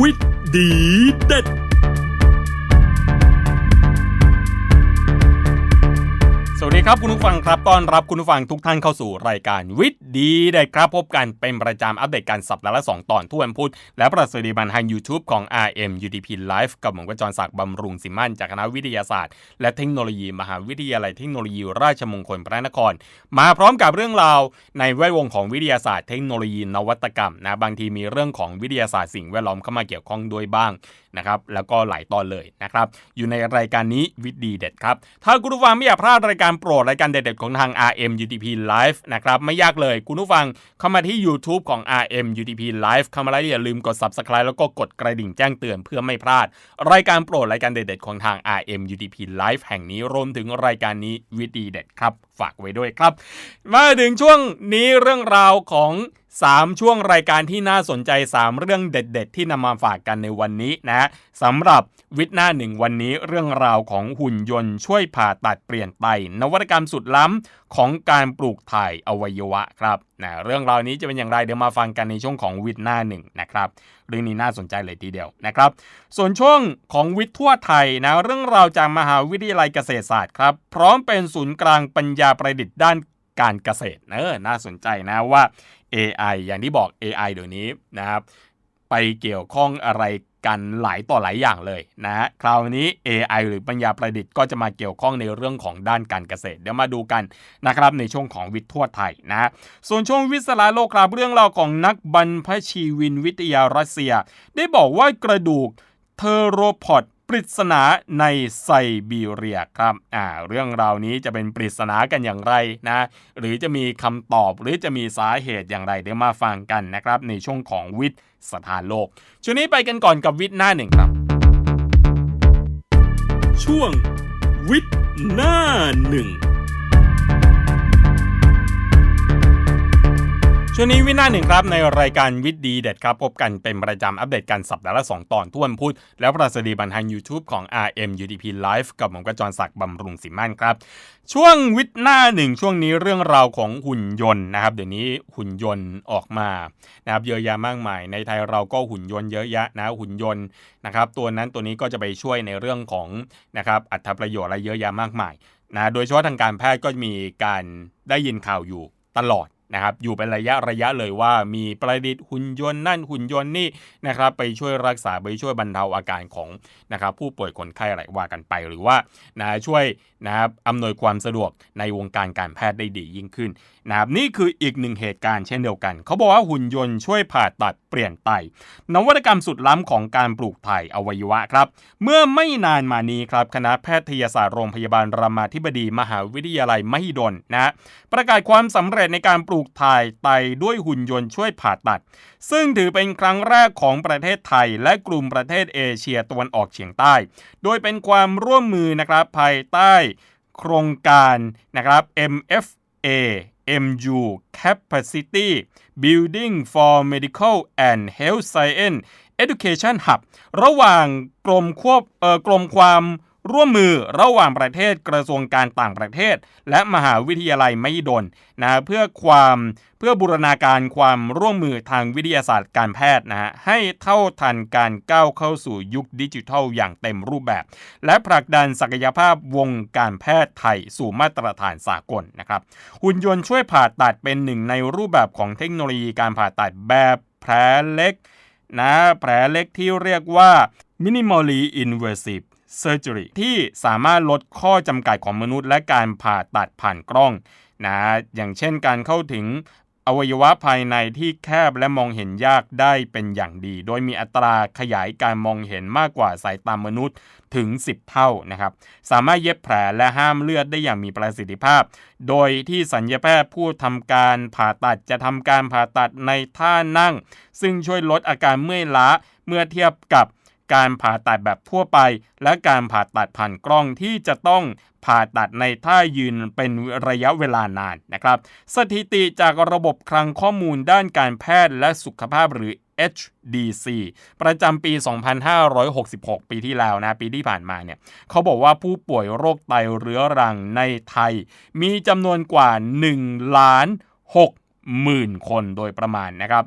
วิทย์ดีเด็ด สวัสดีครับคุณผู้ฟังครับต้อนรับคุณผู้ฟังทุกท่านเข้าสู่รายการวิ ทย์ดีได้ครับพบกันเป็นประจำอัปเดตการสัปดาห์ละ 2 ตอนทุกวันพุธและประสิทธิบันทาง YouTube ของ RM UDP Live กับผมกจรศักดิ์บำรุงสิมั่นจากคณะวิทยาศาสตร์ และเทคโนโลยี มหาวิทยาลัยเทคโนโลยีราชมงคลพระนคร มาพร้อมกับเรื่องราวในแวดวงของวิทยาศาสตร์เทคโนโลยีนวัตกรรมนะบางทีมีเรื่องของวิทยาศาสตร์สิ่งแวดล้อมเข้ามาเกี่ยวข้องด้วยบ้างนะครับแล้วก็หลายตอนเลยนะครับอยู่ในรายการนี้วิดีเด็ดครับถ้าคุณผู้ฟังไม่อยากพลาดรายการโปรดรายการเด็ดๆของทาง RM UTP Live นะครับไม่ยากเลยคุณผู้ฟังเข้ามาที่ YouTube ของ RM UTP Live เข้ามาแล้วอย่าลืมกด Subscribe แล้วก็กดกระดิ่งแจ้งเตือนเพื่อไม่พลาด รายการโปรดรายการเด็ดๆของทาง RM UTP Live แห่งนี้รวมถึงรายการนี้วิดีเด็ดครับ ฝากไว้ด้วยครับ มาถึงช่วงนี้เรื่องราวของ 3 ช่วงรายการที่น่าสนใจ 3 เรื่องเด็ด ๆ ที่นำมาฝากกันในวันนี้นะสำหรับวิทย์หน้าหนึ่งวันนี้เรื่องราวของหุ่นยนต์ช่วยผ่าตัดเปลี่ยนไต นวัตกรรมสุดล้ำของการปลูกถ่ายอวัยวะครับนะเรื่องราวนี้จะเป็นอย่างไรเดี๋ยวมาฟังกันในช่วงของวิทย์หน้าหนึ่งนะครับเรื่องนี้น่าสนใจเลยทีเดียวนะครับ ส่วนช่วงของวิทย์ทั่วไทยนะเรื่องราวจากมหาวิทยาลัยเกษตรศาสตร์ครับพร้อมเป็นศูนย์กลางปัญญาประดิษฐ์ด้าน การเกษตรเออน่าสนใจนะว่า AI อย่างที่บอก AI เดี๋ยวนี้นะครับ ไปเกี่ยวข้องอะไรกันหลายต่อหลายอย่างเลยนะฮะคราวนี้ AI หรือปัญญาประดิษฐ์ก็จะมาเกี่ยวข้องในเรื่องของด้านการเกษตร เดี๋ยวมาดูกันนะครับในช่วงของวิทย์ทั่วไทยนะส่วนช่วงวิสลาโลกครับเรื่องราวของนักบรรพชีวินวิทยารัสเซีย ได้บอกว่ากระดูกเทโรพอด ปริศนาในไซบีเรียครับอ่าเรื่องราวนี้จะเป็นปริศนากันอย่างไรนะ หรือจะมีคำตอบหรือจะมีสาเหตุอย่างไรเดี๋ยวมาฟังกันนะครับ ในช่วงของวิทย์สถานโลก ช่วงนี้ไปกันก่อนกับวิทย์หน้าหนึ่งครับ ช่วงวิทย์หน้าหนึ่ง ช่วงนี้วินาหนึ่งครับในรายการวิทย์ดีเด็ดครับ พบกันเป็นประจำอัปเดตกันสัปดาห์ละ 2 ตอนทุกวันพุธแล้วประสดีบันทาง YouTube ของ RM UDP Live กับผมกระจรศักดิ์บำรุงสิมั่นครับ ช่วงวิทย์หน้าหนึ่งช่วงนี้เรื่องราวของหุ่นยนต์นะครับ เดี๋ยวนี้หุ่นยนต์ออกมานะครับเยอะแยะมากมาย ในไทยเราก็หุ่นยนต์เยอะแยะนะหุ่นยนต์นะครับตัวนั้นตัวนี้ก็จะไปช่วยในเรื่องของนะครับอัตประโยชน์อะไรเยอะแยะมากมายนะโดยเฉพาะทางการแพทย์ก็มีการได้ยินข่าวอยู่ตลอด นะครับอยู่เป็นระยะระยะเลยว่ามีประดิษฐ์หุ่นยนต์นั่นหุ่นยนต์นี่นะครับไปช่วยรักษาไปช่วยบรรเทาอาการของนะครับผู้ป่วยคนไข้อะไรว่ากันไปหรือว่านะช่วยนะครับอำนวยความสะดวกในวงการการแพทย์ได้ดียิ่งขึ้นนะครับนี่คืออีกหนึ่งเหตุการณ์เช่นเดียวกัน เขาบอกว่าหุ่นยนต์ช่วยผ่าตัดเปลี่ยนไตนวัตกรรมสุดล้ำของการปลูกถ่ายอวัยวะครับ เมื่อไม่นานมานี้ครับคณะแพทยศาสตร์โรงพยาบาลรามาธิบดี มหาวิทยาลัยมหิดลนะประกาศความสำเร็จในการปลูกถ่ายไตด้วยหุ่นยนต์ช่วยผ่าตัด ซึ่งถือเป็นครั้งแรกของประเทศไทย และกลุ่มประเทศเอเชียตะวันออกเฉียงใต้ โดยเป็นความร่วมมือนะครับภายใต้โครงการนะครับ MFA MU Capacity Building for Medical and Health Science Education Hub ระหว่างกรมควบเอ่อกรมความ ร่วมมือระหว่างประเทศกระทรวงการต่างประเทศ และมหาวิทยาลัยมหิดลนะเพื่อความเพื่อบูรณาการความร่วมมือทางวิทยาศาสตร์การแพทย์นะฮะให้เท่าทันการก้าวเข้าสู่ยุคดิจิทัลอย่างเต็มรูปแบบ และผลักดันศักยภาพวงการแพทย์ไทยสู่มาตรฐานสากลนะครับหุ่นยนต์ช่วยผ่าตัดเป็นหนึ่งในรูปแบบของเทคโนโลยีการผ่าตัดแบบแผลเล็กนะแผลเล็กที่เรียกว่า minimally invasive surgery ที่สามารถลดข้อจำกัดของมนุษย์ และการผ่าตัดผ่านกล้องนะอย่างเช่นการเข้าถึงอวัยวะภายในที่แคบและมองเห็นยากได้เป็นอย่างดี โดยมีอัตราขยายการมองเห็นมากกว่าสายตามนุษย์ถึง 10 เท่านะครับ สามารถเย็บแผลและห้ามเลือดได้อย่างมีประสิทธิภาพ โดยที่สัญญาแพทย์ผู้ทำการผ่าตัดจะทำการผ่าตัดในท่านั่ง ซึ่งช่วยลดอาการเมื่อยล้าเมื่อเทียบกับ การผ่าตัดแบบทั่วไป และการผ่าตัดผ่านกล้องที่จะต้องผ่าตัดในท่ายืนเป็นระยะเวลานานนะครับ สถิติจากระบบคลังข้อมูลด้านการแพทย์และสุขภาพหรือ HDC ประจำปี 2566 ปีที่แล้วนะปีที่ผ่านมาเนี่ยเขาบอกว่าผู้ป่วยโรคไตเรื้อรังในไทย มีจำนวนกว่า 1 ล้าน6หมื่นคนโดยประมาณนะครับ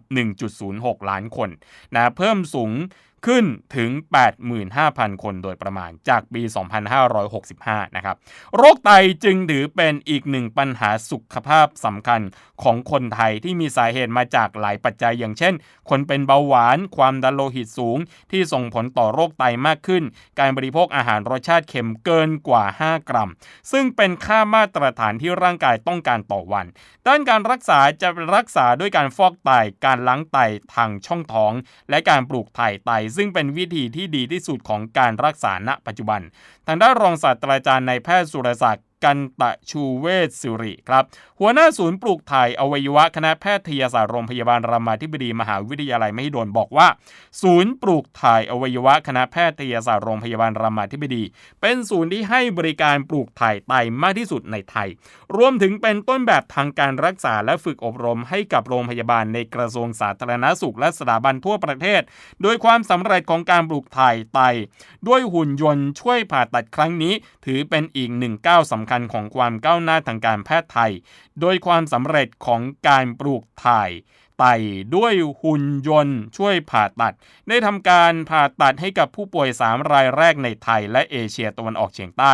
1.06 ล้านคนนะเพิ่มสูง ขึ้นถึง 85,000 คนโดยประมาณจากปี 2565 นะครับ โรคไตจึงถือเป็นอีกหนึ่งปัญหาสุขภาพสำคัญ ของคนไทยที่มีสาเหตุมาจากหลายปัจจัย อย่างเช่น คนเป็นเบาหวาน ความดันโลหิตสูง ที่ส่งผลต่อโรคไตมากขึ้น การบริโภคอาหารรสชาติเค็มเกินกว่า 5 กรัม ซึ่งเป็นค่ามาตรฐานที่ร่างกายต้องการต่อวัน ด้านการรักษาจะรักษาด้วยการฟอกไต การล้างไตทางช่องท้อง และการปลูกถ่ายไต ซึ่งเป็นวิธีที่ดีที่สุดของการรักษาณปัจจุบัน ทางด้านรองศาสตราจารย์นายแพทย์สุรศักดิ์ กันตะชูเวศสิริครับ หัวหน้าศูนย์ปลูกถ่ายอวัยวะคณะแพทยศาสตร์โรงพยาบาลรามาธิบดีมหาวิทยาลัยมหิดลบอกว่า ศูนย์ปลูกถ่ายอวัยวะคณะแพทยศาสตร์โรงพยาบาลรามาธิบดี เป็นศูนย์ที่ให้บริการปลูกถ่ายไตมากที่สุดในไทย รวมถึงเป็นต้นแบบทางการรักษาและฝึกอบรมให้กับโรงพยาบาลในกระทรวงสาธารณสุขและสถาบันทั่วประเทศ โดยความสำเร็จของการปลูกถ่ายไต ด้วยหุ่นยนต์ช่วยผ่าตัดครั้งนี้ ถือเป็นอีกหนึ่งก้าวสำคัญของความก้าวหน้าทางการแพทย์ไทย โดยความสำเร็จของการปลูกถ่ายไตด้วยหุ่นยนต์ช่วยผ่าตัด ได้ทำการผ่าตัดให้กับผู้ป่วย 3 รายแรกในไทยและเอเชียตะวันออกเฉียงใต้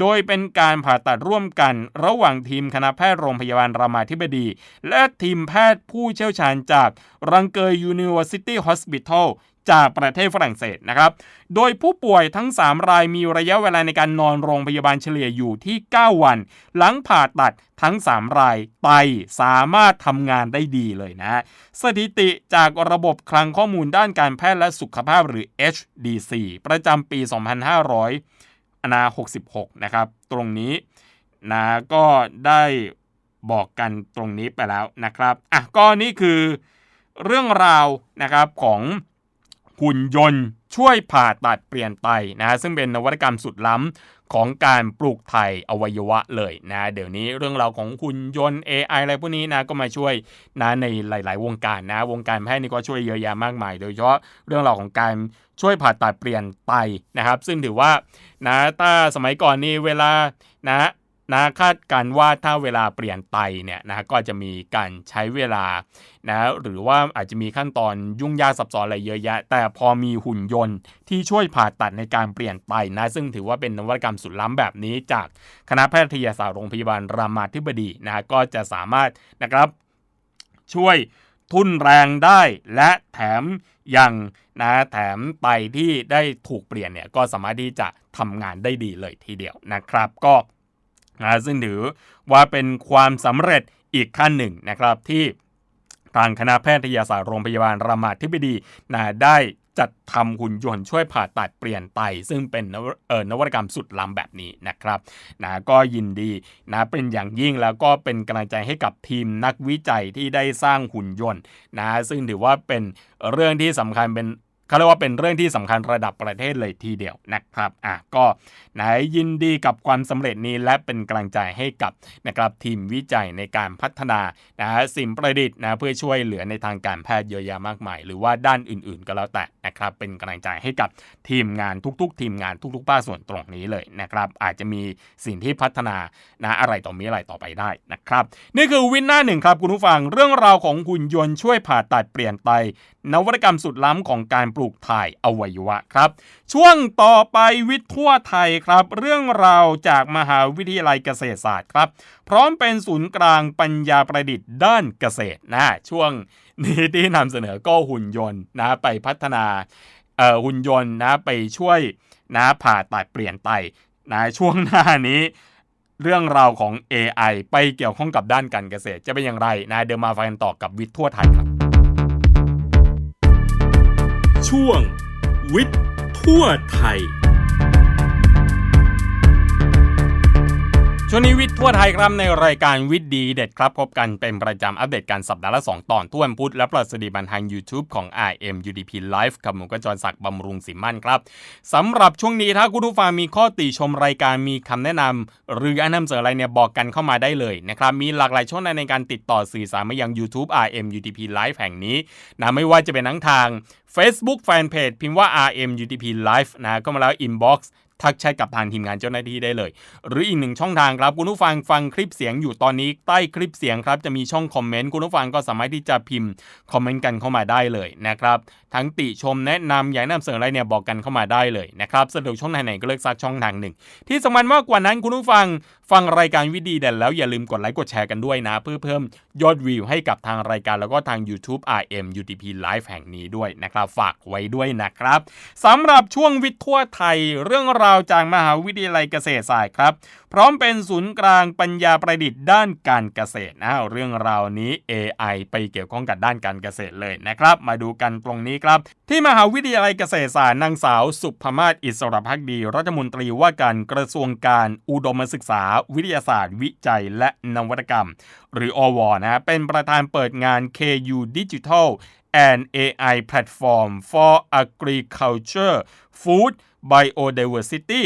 โดยเป็นการผ่าตัดร่วมกันระหว่างทีมคณะแพทย์โรงพยาบาลรามาธิบดี และทีมแพทย์ผู้เชี่ยวชาญจากรังเกย University Hospital จากประเทศฝรั่งเศสนะครับ โดยผู้ป่วยทั้ง 3 รายมีระยะเวลาในการนอนโรงพยาบาลเฉลี่ยอยู่ที่ 9 วัน หลังผ่าตัดทั้ง 3 รายไตสามารถทำงานได้ดีเลยนะ สถิติจากระบบคลังข้อมูลด้านการแพทย์และสุขภาพหรือ HDC ประจำปี 2500นา66 นะครับ ตรงนี้นะก็ได้บอกกันตรงนี้ไปแล้วนะครับ อะก็นี่คือเรื่องราวนะครับของ หุ่นยนต์ ช่วยผ่าตัดเปลี่ยนไตนะซึ่งเป็นนวัตกรรมสุดล้ำของการปลูกไถ่อวัยวะเลยนะเดี๋ยวนี้เรื่องราวของหุ่นยนต์ AI อะไรพวกนี้นะก็มาช่วยนะในหลาย ๆ วงการนะ วงการแพทย์นี่ก็ช่วยเยอะแยะมากมาย โดยเฉพาะเรื่องราวของการช่วยผ่าตัดเปลี่ยนไตนะครับ ซึ่งถือว่านะถ้าสมัยก่อนนี่เวลานะ นะคาดการว่าถ้าเวลาเปลี่ยนไตเนี่ยนะก็จะมีการใช้เวลานะหรือว่าอาจจะมีขั้นตอนยุ่งยากซับซ้อนอะไรเยอะแยะ แต่พอมีหุ่นยนต์ที่ช่วยผ่าตัดในการเปลี่ยนไตนะซึ่งถือว่าเป็นนวัตกรรมสุดล้ำแบบนี้ จากคณะแพทยศาสตร์โรงพยาบาลรามาธิบดีนะก็จะสามารถนะครับช่วยทุ่นแรงได้และแถมยังนะแถมไตที่ได้ถูกเปลี่ยนเนี่ยก็สามารถที่จะทำงานได้ดีเลยทีเดียวนะครับ ก็ นะซึ่งถือว่าเป็นความสำเร็จอีกขั้นหนึ่งนะครับที่ทางคณะแพทยศาสตร์โรงพยาบาลรามาธิบดีนะได้จัดทำหุ่นยนต์ช่วยผ่าตัดเปลี่ยนไต ซึ่งเป็นนนวัตกรรมสุดล้ำแบบนี้นะครับนะก็ยินดีนะเป็นอย่างยิ่งแล้วก็เป็นกำลังใจให้กับทีมนักวิจัยที่ได้สร้างหุ่นยนต์นะซึ่งถือว่าเป็นเรื่องที่สำคัญเป็น เขาเรียกว่าเป็นเรื่องที่สำคัญระดับประเทศเลยทีเดียวนะครับอะก็ไหนยินดีกับความสำเร็จนี้และเป็นกำลังใจให้กับนะครับทีมวิจัยในการพัฒนานะสิ่งประดิษฐ์นะเพื่อช่วยเหลือในทางการแพทย์เยอะแยะมากมาย หรือว่าด้านอื่นๆ ก็แล้วแต่ นะครับเป็นกำลังใจให้กับทีมงานทุก ๆ ทีมงานทุกๆภาคส่วนตรงนี้เลยนะครับอาจจะมีสิ่งที่พัฒนานะอะไรต่อมีอะไรต่อไปได้นะครับ นี่คือวินหน้าหนึ่งครับคุณผู้ฟังเรื่องราวของหุ่นยนต์ช่วยผ่าตัดเปลี่ยนไตนวัตกรรมสุดล้ำของการปลูกถ่ายอวัยวะครับ ช่วงต่อไปวิทย์ทั่วไทยครับ เรื่องราวจากมหาวิทยาลัยเกษตรศาสตร์ครับ พร้อมเป็นศูนย์กลางปัญญาประดิษฐ์ด้านเกษตรนะช่วง นี้ที่นำเสนอก็หุ่นยนต์นะไปพัฒนาเอ่อหุ่นยนต์นะไปช่วยนะผ่าตัดเปลี่ยนไตนะช่วงหน้านี้เรื่องราวของ AI ไปเกี่ยวข้องกับด้านการเกษตร จะเป็นอย่างไรนะเดี๋ยวมาฟังกันต่อกับวิทย์ทั่วไทยครับ ช่วงวิทย์ทั่วไทย ช่วงนี้วิทย์ทั่วไทยครับในรายการวิทย์ดีเด็ดครับพบกันเป็นประจำอัปเดตการสัปดาห์ละ 2 ตอนทุกวันพุธและประสดีบันทาง YouTube ของ RM UDP Live กับหมูกระจรศักดิ์บำรุงสิมั่นครับสำหรับช่วงนี้ถ้าคุณผู้ฟังมีข้อติชมรายการมีคำแนะนำหรืออยากนำเสนออะไรเนี่ยบอกกันเข้ามาได้เลยนะครับมีหลากหลายช่องทางในการติดต่อสื่อสารมายัง YouTube RM UDP Live แห่งนี้นะไม่ว่าจะเป็นทั้งทาง Facebook Fanpage พิมพ์ว่า RM UDP Live นะก็มาแล้ว Inbox ทักแชทกับทางทีมงานเจ้าหน้าที่ได้เลย หรืออีกหนึ่งช่องทางครับคุณผู้ฟังฟังคลิปเสียงอยู่ตอนนี้ใต้คลิปเสียงครับจะมีช่องคอมเมนต์คุณผู้ฟังก็สามารถที่จะพิมพ์คอมเมนต์กันเข้ามาได้เลยนะครับทั้งติชมแนะนำอยากนำเสนออะไรเนี่ยบอกกันเข้ามาได้เลยนะครับสะดวกช่องทางไหนก็เลือกสักช่องทางหนึ่ง ที่สำคัญมากกว่านั้นคุณผู้ฟังฟังรายการวิดีเด่นแล้วอย่าลืมกดไลค์กดแชร์กันด้วยนะ เพื่อเพิ่มยอดวิวให้กับทางรายการแล้วก็ทาง YouTube RM UTP Live แห่งนี้ด้วยนะครับฝากไว้ด้วยนะครับสำหรับช่วงวิทย์ทั่วไทยเรื่องราวจากมหาวิทยาลัยเกษตรศาสตร์ครับ พร้อมเป็นศูนย์กลางปัญญาประดิษฐ์ด้านการเกษตรนะเรื่องราวนี้ AI ไปเกี่ยวข้องกับด้านการเกษตรเลยนะครับ มาดูกันตรงนี้ครับ ที่มหาวิทยาลัยเกษตรศาสตร์นางสาว สุภมาศอิสรพักดี รัฐมนตรีว่าการกระทรวงการอุดมศึกษา วิทยาศาสตร์ วิจัย และนวัตกรรม หรืออวนะเป็นประธานเปิดงาน KU Digital and AI Platform for Agriculture Food Biodiversity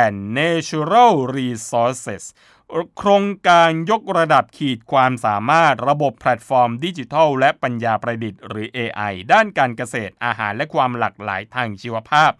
and Natural Resources โครงการยกระดับขีดความสามารถระบบแพลตฟอร์มดิจิทัล และปัญญาประดิษฐ์ หรือ AI ด้านการเกษตรอาหารและความหลากหลายทางชีวภาพ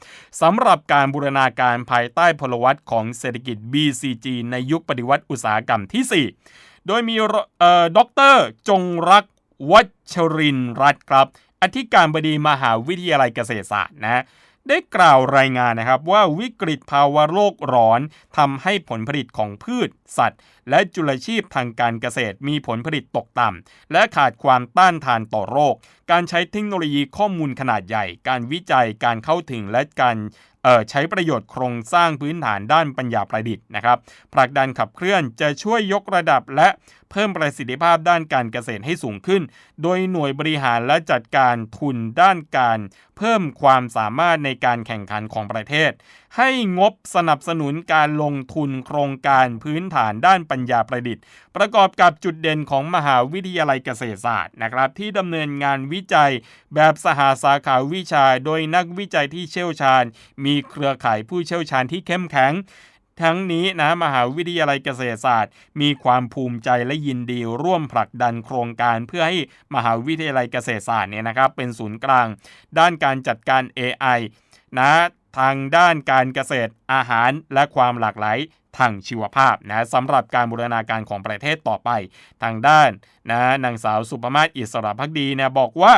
สำหรับการบูรณาการภายใต้พลวัตของเศรษฐกิจ BCG ในยุคปฏิวัติอุตสาหกรรมที่ 4 โดยมีเอ่อดรจงรักวัชรินร์รัตน์ครับ อธิการบดีมหาวิทยาลัยเกษตรศาสตร์นะ ได้กล่าวรายงานนะครับว่าวิกฤตภาวะโลกร้อนทำให้ผลผลิตของพืช สัตว์ และจุลชีพทางการเกษตรมีผลผลิตตกต่ำและขาดความต้านทานต่อโรค การใช้เทคโนโลยีข้อมูลขนาดใหญ่ การวิจัยการเข้าถึงและการใช้ประโยชน์โครงสร้างพื้นฐานด้านปัญญาประดิษฐ์นะครับผลักดันขับเคลื่อนจะช่วยยกระดับและ เพิ่มประสิทธิภาพด้านการเกษตรให้สูงขึ้น โดยหน่วยบริหารและจัดการทุนด้านการ เพิ่มความสามารถในการแข่งขันของประเทศ ให้งบสนับสนุนการลงทุนโครงการพื้นฐานด้านปัญญาประดิษฐ์ ประกอบกับจุดเด่นของมหาวิทยาลัยเกษตรศาสตร์นะครับ ที่ดำเนินงานวิจัยแบบสหาสาขาวิชา โดยนักวิจัยที่เชี่ยวชาญ มีเครือข่ายผู้เชี่ยวชาญที่เข้มแข็ง ทั้งนี้นะมหาวิทยาลัยเกษตรศาสตร์ มีความภูมิใจและยินดีร่วมผลักดันโครงการเพื่อให้มหาวิทยาลัยเกษตรศาสตร์เนี่ยนะครับเป็นศูนย์กลาง ด้านการจัดการ AI นะทางด้านการเกษตรอาหารและความหลากหลายทางชีวภาพนะสำหรับการบูรณาการของประเทศต่อไป ทางด้าน นะนางสาวสุภมาศอิสระพักดีเนี่ยบอกว่า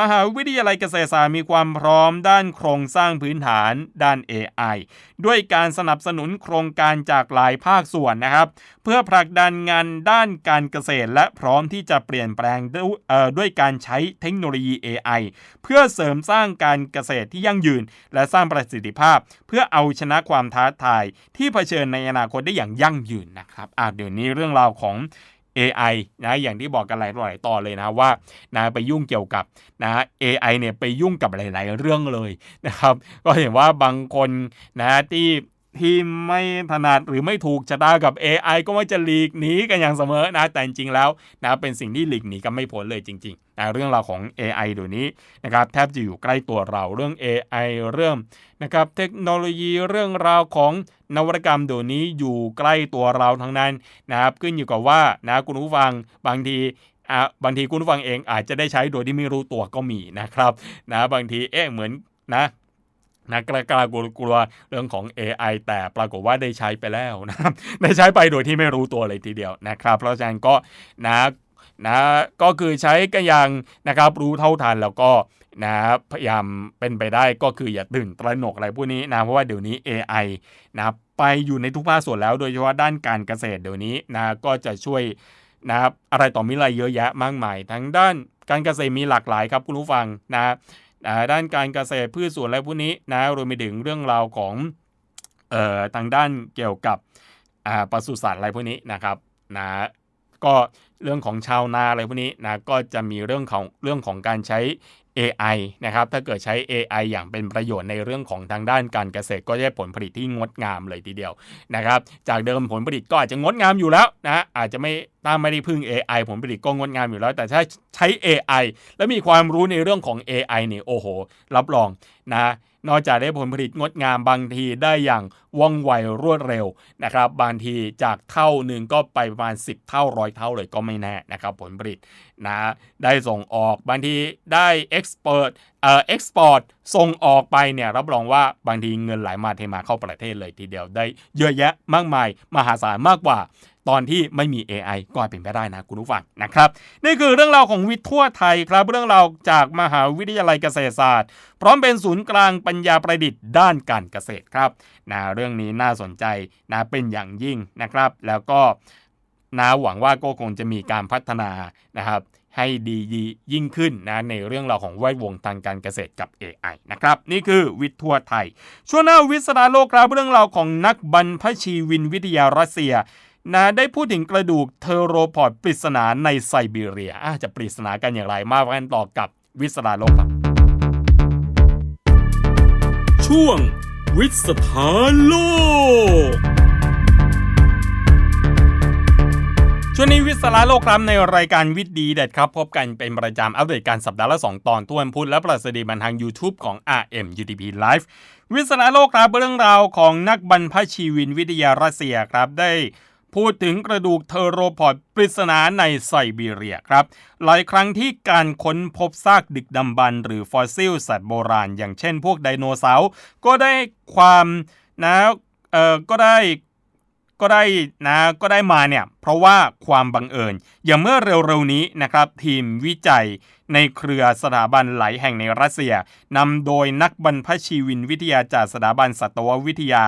มหาวิทยาลัยเกษตรศาสตร์มีความพร้อมด้านโครงสร้างพื้นฐานด้าน AI ด้วยการสนับสนุนโครงการจากหลายภาคส่วนนะครับ เพื่อผลักดันงานด้านการเกษตร และพร้อมที่จะเปลี่ยนแปลงด้วยเอ่อด้วยการใช้เทคโนโลยี AI เพื่อเสริมสร้างการเกษตรที่ยั่งยืน และสร้างประสิทธิภาพ เพื่อเอาชนะความท้าทายที่เผชิญในอนาคตได้อย่างยั่งยืนนะครับอะเดี๋ยวนี้เรื่องราวของ AI นะอย่างที่บอกกันหลายหลายตอนเลยนะว่านะไปยุ่งเกี่ยวกับนะ AI เนี่ยไปยุ่งกับหลาย ๆ เรื่องเลยนะครับ ก็เห็นว่าบางคนนะที่ ที่ไม่ถนัดหรือไม่ถูกชะตากับ AI ก็ไม่จะหลีกหนีกันอย่างเสมอนะแต่จริงๆแล้วนะเป็นสิ่งที่หลีกหนีกันไม่พ้นเลยจริงๆนะเรื่องราวของ AI เดี๋ยวนี้นะครับแทบจะอยู่ใกล้ตัวเราเรื่อง AI เรื่องนะครับเทคโนโลยีเรื่องราวของนวัตกรรมเดี๋ยวนี้อยู่ใกล้ตัวเราทั้งนั้นนะครับขึ้นอยู่กับว่านะคุณผู้ฟังบางทีอะบางทีคุณผู้ฟังเองอาจจะได้ใช้โดยที่ไม่รู้ตัวก็มีนะครับนะบางทีเอ๊ะเหมือนนะ นะกล้ากล้ากลัวกลัวเรื่องของ AI แต่ปรากฏว่าได้ใช้ไปแล้วนะครับได้ใช้ไปโดยที่ไม่รู้ตัวเลยทีเดียวนะครับ เพราะฉะนั้นก็นะนะก็คือใช้กันอย่างนะครับรู้เท่าทันแล้วก็นะพยายามเป็นไปได้ก็คืออย่าตื่นตระหนกอะไรพวกนี้นะเพราะว่าเดี๋ยวนี้ AI นะไปอยู่ในทุกภาคส่วนแล้วโดยเฉพาะด้านการเกษตรเดี๋ยวนี้นะก็จะช่วยนะครับอะไรต่อมิอะไรเยอะแยะมากมายทั้งด้านการเกษตรมีหลากหลายครับคุณผู้ฟังนะ ด้านการเกษตรพืชสวนอะไรพวกนี้นะรวมไปถึงเรื่องราวของเอ่อทางด้านเกี่ยวกับอ่าปศุสัตว์อะไรพวกนี้นะครับนะก็เรื่องของชาวนาอะไรพวกนี้นะก็จะมีเรื่องของเรื่องของการใช้ AI นะครับถ้าเกิดใช้ AI อย่างเป็นประโยชน์ในเรื่องของทางด้านการเกษตรก็จะได้ผลผลิตที่งดงามเลยทีเดียวนะครับ จากเดิมผลผลิตก็อาจจะงดงามอยู่แล้วนะอาจจะไม่ถ้าไม่ได้พึ่ง AI ผลผลิตก็งดงามอยู่แล้ว แต่ถ้าใช้ AI แล้วมีความรู้ในเรื่องของ AI เนี่ยโอ้โห รับรองนะนอกจากได้ผลผลิตงดงามบางทีได้อย่างว่องไวรวดเร็วนะครับ บางทีจากเท่าหนึ่งก็ไปประมาณ 10 เท่าร้อยเท่าเลยก็ไม่แน่นะครับ ผลผลิตนะได้ส่งออกบางทีได้เอ็กซ์พอร์ตเอ่อเอ็กซ์พอร์ตส่งออกไปเนี่ยรับรองว่าบางทีเงินไหลมาเทมาเข้าประเทศเลยทีเดียวได้เยอะแยะมากมาย มหาศาลมากกว่า ตอนที่ไม่มี AI ก็เป็นไปได้นะคุณผู้ฟังนะครับ นี่คือเรื่องราวของวิทย์ทั่วไทยครับ เรื่องราวจากมหาวิทยาลัยเกษตรศาสตร์ พร้อมเป็นศูนย์กลางปัญญาประดิษฐ์ด้านการเกษตรครับนะเรื่องนี้น่าสนใจนะเป็นอย่างยิ่งนะครับ แล้วก็นะหวังว่าก็คงจะมีการพัฒนานะครับให้ดียิ่งขึ้นนะในเรื่องราวของแวดวงทางการเกษตรกับ AI นะครับ นี่คือวิทย์ทั่วไทย ช่วงหน้าวิสราโลกครับเรื่องราวของนักบรรพชีวินวิทยารัสเซีย นะได้พูดถึงกระดูกเทอโรพอดปริศนาในไซบีเรียอะจะปริศนากันอย่างไรมากกันต่อกับวิสราโลกครับ ช่วงวิสถานโลกช่วงนี้วิสาระโลกครับในรายการวิทย์ดีเด็ดครับ พบกันเป็นประจำอัปเดตการสัปดาห์ละ 2 ตอนทุกวันพุธและประสดีบันทาง YouTube ของ RM UDP Live วิสาระโลกครับเรื่องราวของนักบรรพชีวินวิทยารัสเซียครับได้ พูดถึงกระดูกเทอโรพอดปริศนาในไซบีเรียครับ หลายครั้งที่การค้นพบซากดึกดำบรรหรือฟอสซิลสัตว์โบราณ อย่างเช่นพวกไดโนเสาร์ก็ได้ความนะเออก็ได้ก็ได้นะก็ได้มาเนี่ยเพราะว่าความบังเอิญ อย่างเมื่อเร็วๆนี้นะครับทีมวิจัยในเครือสถาบันหลายแห่งในรัสเซียนำโดยนักบรรพชีวินวิทยาจากสถาบันสัตววิทยา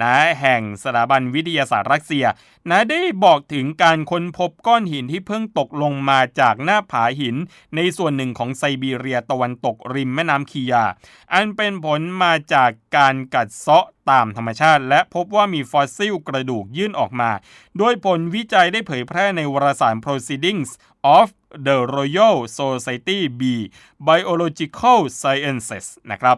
นะแห่งสถาบันวิทยาศาสตร์รัสเซียนะได้บอกถึงการค้นพบก้อนหินที่เพิ่งตกลงมาจากหน้าผาหิน ในส่วนหนึ่งของไซบีเรียตะวันตกริมแม่น้ำคียา อันเป็นผลมาจากการกัดเซาะตามธรรมชาติ และพบว่ามีฟอสซิลกระดูกยื่นออกมา โดยผลวิจัยได้เผยแพร่ในวารสาร Proceedings of the Royal Society B Biological Sciences นะครับ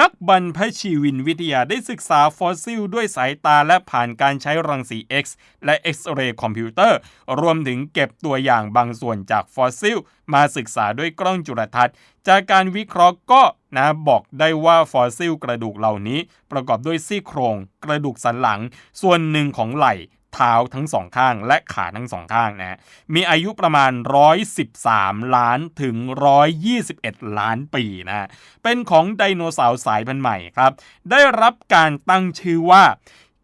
นักบรรพชีวินวิทยาได้ศึกษาฟอสซิลด้วยสายตาและผ่านการใช้รังสี X และ X-ray คอมพิวเตอร์ รวมถึงเก็บตัวอย่างบางส่วนจากฟอสซิล มาศึกษาด้วยกล้องจุลทรรศน์ จากการวิเคราะห์ก็นะบอกได้ว่าฟอสซิลกระดูกเหล่านี้ ประกอบด้วยซี่โครง กระดูกสันหลัง ส่วนหนึ่งของไหล่ เท้าทั้งสองข้างและขาทั้งสองข้างนะมีอายุประมาณ 113 ล้านถึง 121 ล้านปีนะเป็นของไดโนเสาร์สายพันธุ์ใหม่ครับ ได้รับการตั้งชื่อว่า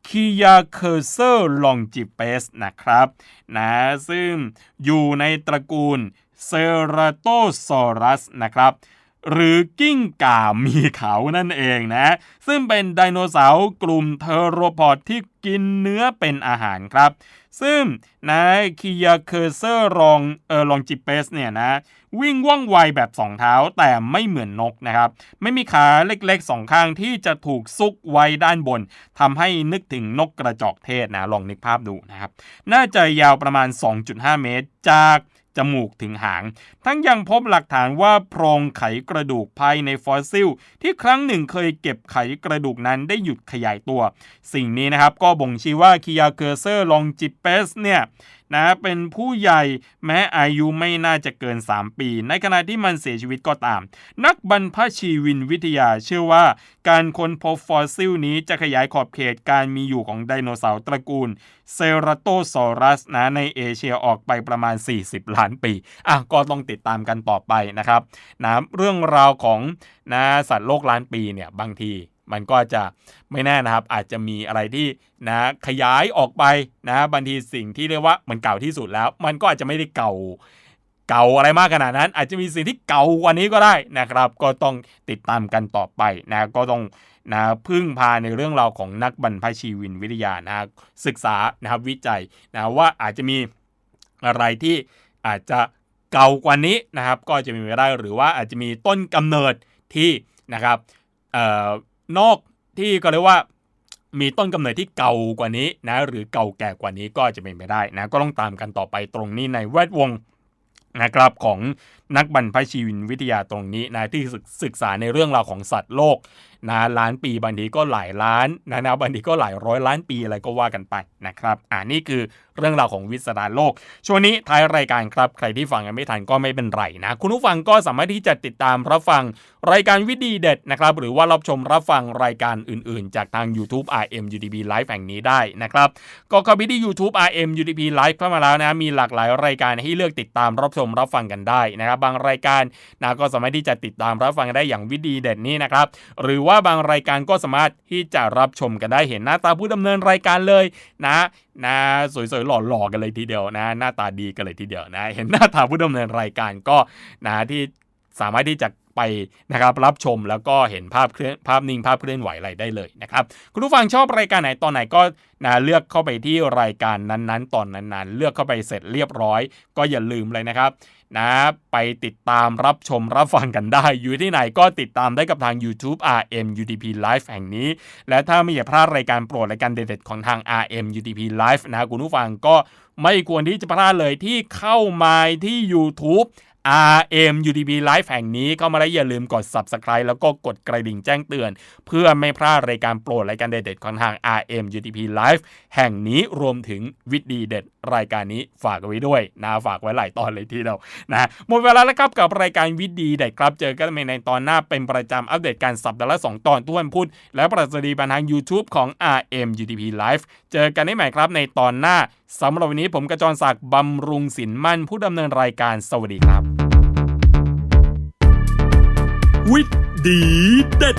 คียาเคอร์เซอร์ลองจิเปสนะครับนะซึ่งอยู่ในตระกูลเซราโตซอรัสนะครับ หรือกิ้งก่ามีเขานั่นเองนะ ซึ่งเป็นไดโนเสาร์กลุ่มเทอโรพอดที่กินเนื้อเป็นอาหารครับ ซึ่งนะคียาเคอร์เซอร์ลองเออลองจิเปสเนี่ยนะ วิ่งว่องไวแบบสองเท้าแต่ไม่เหมือนนกนะครับ ไม่มีขาเล็กๆสองข้างที่จะถูกซุกไว้ด้านบนทำให้นึกถึงนกกระจอกเทศนะ ลองนึกภาพดูนะครับ น่าจะยาวประมาณ 2.5 เมตรจาก จมูกถึงหาง ทั้งยังพบหลักฐานว่าโพรงไขกระดูกภายในฟอสซิล ที่ครั้งหนึ่งเคยเก็บไขกระดูกนั้นได้หยุดขยายตัว สิ่งนี้นะครับก็บ่งชี้ว่าคิยาเกอร์เซอร์ลองจิเปสเนี่ย นะเป็นผู้ใหญ่แม้อายุไม่น่าจะเกิน 3 ปี ในขณะที่มันเสียชีวิตก็ตาม นักบรรพชีวินวิทยาเชื่อว่า การค้นพบฟอสซิลนี้จะขยายขอบเขตการมีอยู่ของไดโนเสาร์ตระกูลเซราโตซอรัสนะในเอเชียออกไปประมาณ 40 ล้านปี อะก็ต้องติดตามกันต่อไปนะครับนะเรื่องราวของนะสัตว์โลกล้านปีเนี่ยบางที มันก็จะไม่แน่นะครับ อาจจะมีอะไรที่นะขยายออกไปนะบางทีสิ่งที่เรียกว่ามันเก่าที่สุดแล้ว มันก็อาจจะไม่ได้เก่าเก่าอะไรมากขนาดนั้น อาจจะมีสิ่งที่เก่ากว่านี้ก็ได้นะครับ ก็ต้องติดตามกันต่อไปนะก็ต้องนะพึ่งพาในเรื่องราวของนักบรรพชีวินวิทยานะศึกษานะครับวิจัยนะว่าอาจจะมีอะไรที่อาจจะเก่ากว่านี้นะครับ ก็จะมีไปได้หรือว่าอาจจะมีต้นกำเนิดที่นะครับเอ่อ นอกที่ก็เรียกว่ามีต้นกำเนิดที่เก่ากว่านี้นะหรือเก่าแก่กว่านี้ก็จะเป็นไปได้นะก็ต้องตามกันต่อไปตรงนี้ในแวดวงนะครับของนักบรรพชีวินวิทยาตรงนี้นะที่ศึกษาในเรื่องราวของสัตว์โลกนะล้านปีบางทีก็หลายล้านนะนะบางทีก็หลายร้อยล้านปีอะไรก็ว่ากันไปนะครับอ่านี่คือเรื่องราวของวิสดาโลก ช่วงนี้ท้ายรายการครับ ใครที่ฟังกันไม่ทันก็ไม่เป็นไรนะ คุณผู้ฟังก็สามารถที่จะติดตามรับฟังรายการวิดีเด็ดนะครับ หรือว่ารับชมรับฟังรายการอื่นๆ จากทาง YouTube RM UDP Live แห่งนี้ได้นะครับก็เข้าไปที่ YouTube RM UDP Live เข้ามาแล้วนะมีหลากหลายรายการให้เลือกติดตามรับชมรับฟังกันได้นะครับบางรายการนะก็สามารถที่จะติดตามรับฟังได้อย่างวิดีเด็ดนี้นะครับหรือว่าบางรายการก็สามารถที่จะรับชมกันได้เห็นหน้าตาผู้ดำเนินรายการเลยนะนะสวยๆหล่อๆกันเลยทีเดียวนะ หน้าตาดีกันเลยทีเดียวนะ เห็นหน้าตาผู้ดำเนินรายการก็นะที่สามารถที่จะไปนะครับรับชมแล้วก็เห็นภาพเคลื่อนภาพนิ่งภาพเคลื่อนไหวอะไรได้เลยนะครับคุณผู้ฟังชอบรายการไหนตอนไหนก็นะเลือกเข้าไปที่รายการนั้นๆ ตอนนั้นๆ เลือกเข้าไปเสร็จเรียบร้อย ก็อย่าลืมเลยนะครับ นะไปติดตามรับชมรับฟังกันได้ อยู่ที่ไหนก็ติดตามได้กับทาง YouTube RM UDP Live แห่งนี้ และถ้าไม่อยากพลาดรายการโปรดรายการเด็ดๆของทาง RM UDP Live นะคุณผู้ฟังก็ไม่ควรที่จะพลาดเลยที่เข้ามาที่ YouTube RM UDP Live แห่งนี้เข้ามาแล้วอย่าลืมกด Subscribe แล้วก็กดกระดิ่งแจ้งเตือน เพื่อไม่พลาดรายการโปรดรายการเด็ดๆของทาง RM UDP Live แห่งนี้รวมถึงวิดีเด็ดรายการนี้ฝากไว้ด้วยนะฝากไว้หลายตอนเลยทีเดียวนะหมดเวลาแล้วครับกับรายการวิดีเด็ดครับเจอกันใหม่ในตอนหน้าเป็นประจำอัปเดตการสัปดาห์ละ2ตอนทุกวันพุธและประสดีบันทาง YouTube ของ RM UDP Live เจอกันได้ใหม่ครับในตอนหน้าสำหรับวันนี้ผมกระจรศักดิ์บำรุงสินมั่นผู้ดำเนินรายการสวัสดีครับ วิดดีเด็ด